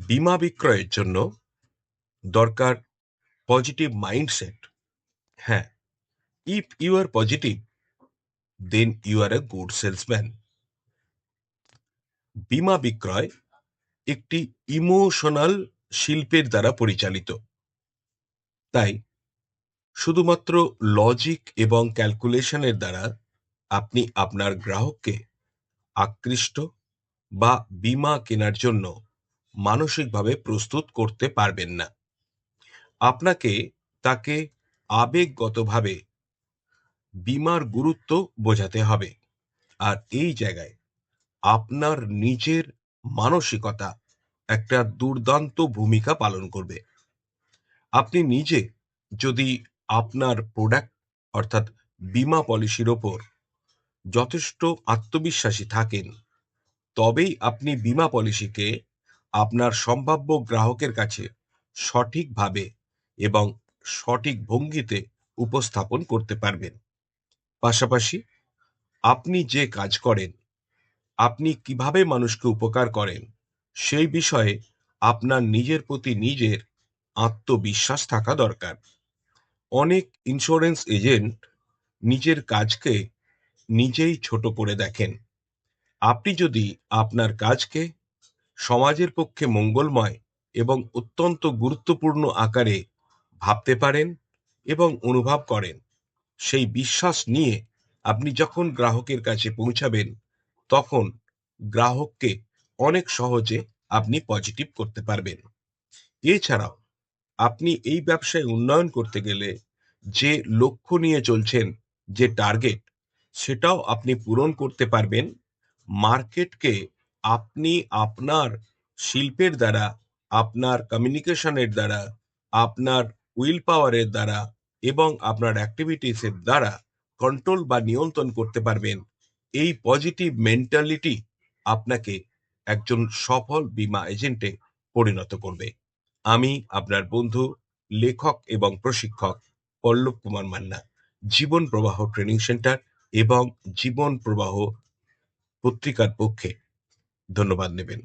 বীমা বিক্রয়ের জন্য দরকার পজিটিভ মাইন্ডসেট হ্যাঁ if you are positive then you are a good salesman বীমা বিক্রয় একটি ইমোশনাল শিল্পের দ্বারা পরিচালিত। তাই শুধুমাত্র লজিক এবং ক্যালকুলেশনের দ্বারা আপনি আপনার গ্রাহককে আকৃষ্ট বা বিমা কেনার জন্য মানসিকভাবে প্রস্তুত করতে পারবেন না। আপনাকে তাকে আবেগগতভাবে বীমার গুরুত্ব বোঝাতে হবে। আর এই জায়গায় আপনার নিজের মানসিকতা একটা দুর্দান্ত ভূমিকা পালন করবে। আপনি নিজে যদি আপনার প্রোডাক্ট অর্থাৎ বীমা পলিসির ওপর যথেষ্ট আত্মবিশ্বাসী থাকেন, তবেই আপনি বীমা পলিসিকে আপনার সম্ভাব্য গ্রাহকের কাছে সঠিকভাবে এবং সঠিক ভঙ্গিতে উপস্থাপন করতে পারবেন। পাশাপাশি আপনি যে কাজ করেন, আপনি কীভাবে মানুষকে উপকার করেন, সেই বিষয়ে আপনার নিজের প্রতি নিজের আত্মবিশ্বাস থাকা দরকার। অনেক ইন্স্যুরেন্স এজেন্ট নিজের কাজকে নিজেই ছোট করে দেখেন। আপনি যদি আপনার কাজকে সমাজের পক্ষে মঙ্গলময় এবং অত্যন্ত গুরুত্বপূর্ণ আকারে ভাবতে পারেন এবং অনুভব করেন। সেই বিশ্বাস নিয়ে আপনি যখন গ্রাহকের কাছে পৌঁছাবেন, তখন গ্রাহককে অনেক সহজে আপনি পজিটিভ করতে পারবেন। এছাড়াও, আপনি এই ব্যবসায় উন্নয়ন করতে গেলে যে লক্ষ্য নিয়ে চলছেন, যে টার্গেট সেটাও আপনি পূরণ করতে পারবেন। মার্কেটকে আপনি আপনার শিল্পের দ্বারা, আপনার কমিউনিকেশনের দ্বারা, আপনার উইল পাওয়ারের দ্বারা এবং আপনার অ্যাক্টিভিটিসের দ্বারা কন্ট্রোল বা নিয়ন্ত্রণ করতে পারবেন। এই পজিটিভ মেন্টালিটি আপনাকে একজন সফল বীমা এজেন্টে পরিণত করবে। আমি আপনার বন্ধু, লেখক এবং প্রশিক্ষক পল্লব কুমার মান্না, জীবন প্রবাহ ট্রেনিং সেন্টার এবং জীবন প্রবাহ পত্রিকার পক্ষে ধন্যবাদ নেবেন।